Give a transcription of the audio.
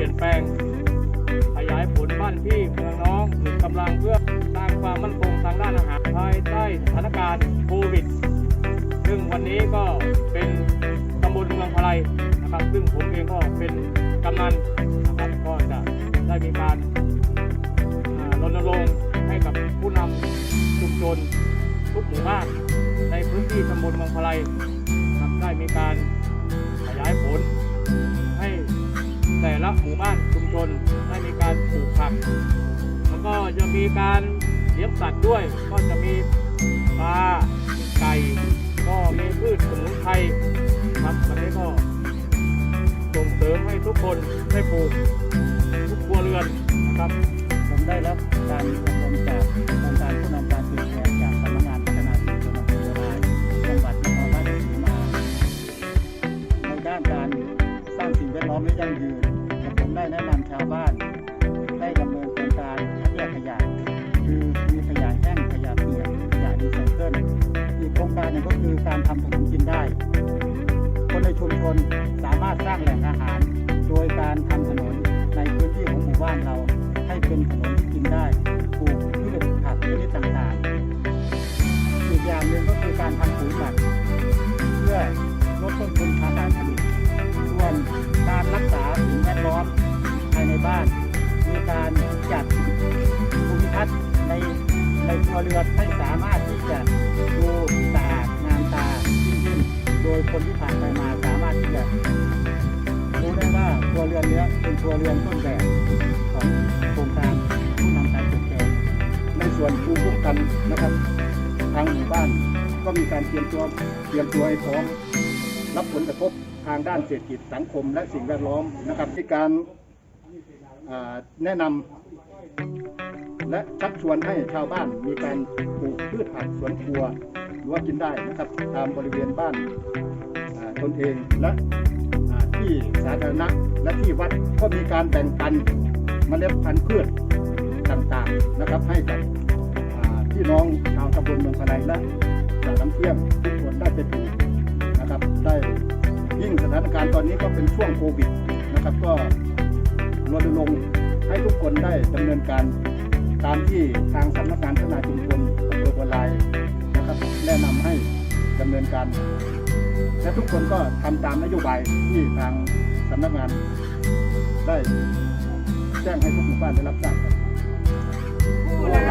ที่ยนแปลง ขยายผลบ้านพี่เมืองน้องหนึ่งกำลังเพื่อสร้างความมั่นคงทางด้านอาหารภายใต้สถานการณ์โควิด ซึ่งวันนี้ก็เป็นตำบลเมืองพะไลนะครับซึ่งผมเองก็เป็นกำนันนะครับก็จะได้มีการรณรงค์ให้กับผู้นำชุมชนทุกหมู่บ้านในพื้นที่ตำบลเมืองพลนะครับได้มีการ แต่ละหมู่บ้านชุมชนได้มีการปลูกผัก แล้วก็จะมีการเลี้ยงสัตว์ด้วย ก็จะมีปลาไก่ก็มีพืชสมุนไพรครับวันนี้ก็ส่งเสริมให้ทุกคนได้ปลูกทุกครัวเรือนนะครับผมได้รับการอบรมจากองการผู้นำการเปลี่ยนแปลงจากสำนักงานพัฒนาชุมชนอำเภอรายจังหวัดนครราชสีมาในด้านการสร้างสิ่งแวดล้อมและยั่งยืน ชาวบ้าน ได้ดำเนินโครงการคัดแยกขยะคือมีขยะแห้งขยะเปียกขยะรีไซเคิลอีกโครงการหนึ่งก็คือการทำถนนกินได้ คนในชุมชนสามารถสร้างแหล่งอาหาร โดยการทำถนนในพื้นที่ของหมู่บ้านเรา ให้เป็นถนนที่กินได้ปลูกพืชผักชนิดต่างๆอีกอย่างหนึ่งก็คือการทำปุ๋ยหมักเพื่อลดต้นทุนทางการผลิตส่วนการรักษาสิ่งแวดล้อมายในบ้าน มีการจัดภูมิทัศน์ในในครัวเรือนให้สามารถที่จะดูสะอาดงามตายิ่งขึ้น โดยคนที่ผ่านไปมาสามารถที่จะรู้ได้ว่าครัวเรือนเนี้ยเป็นครัวเรือนต้นแบบของโครงการผู้นำการเปลี่ยนแปลงในส่วนภูมิคุ้มกันนะครับ ทางหมู่บ้านก็มีการเตรียมตัวเตรียมตัวให้พร้อมรับผลกระทบทางด้านเศรษฐกิจสังคมและสิ่งแวดล้อมนะครับที่การ แนะนำและชักชวนให้ชาวบ้านมีการปลูกพืชผักสวนครัวหรือว่ากินได้นะครับ ตามบริเวณบ้านตนเองและที่สาธารณะและที่วัดก็มีการแบ่งปันเมล็ดพันธุ์พืชต่างๆนะครับ ให้กับพี่น้องชาวตำบลเมืองพะไนและสาน้ำเที่ยงทุกคนได้ไปปลูกนะครับได้ยิ่งสถานการณ์ตอนนี้ก็เป็นช่วงโควิดนะครับก็ รณรงค์ให้ทุกคนได้ดำเนินการตามที่ทางสำนักงานพัฒนาชุมชนอำเภอบัวลายนะครับแนะนำให้ดำเนินการ และทุกคนก็ทำตามนโยบายที่ทางสำนักงานได้แจ้งให้ทุกหมู่บ้านได้รับทราบครับ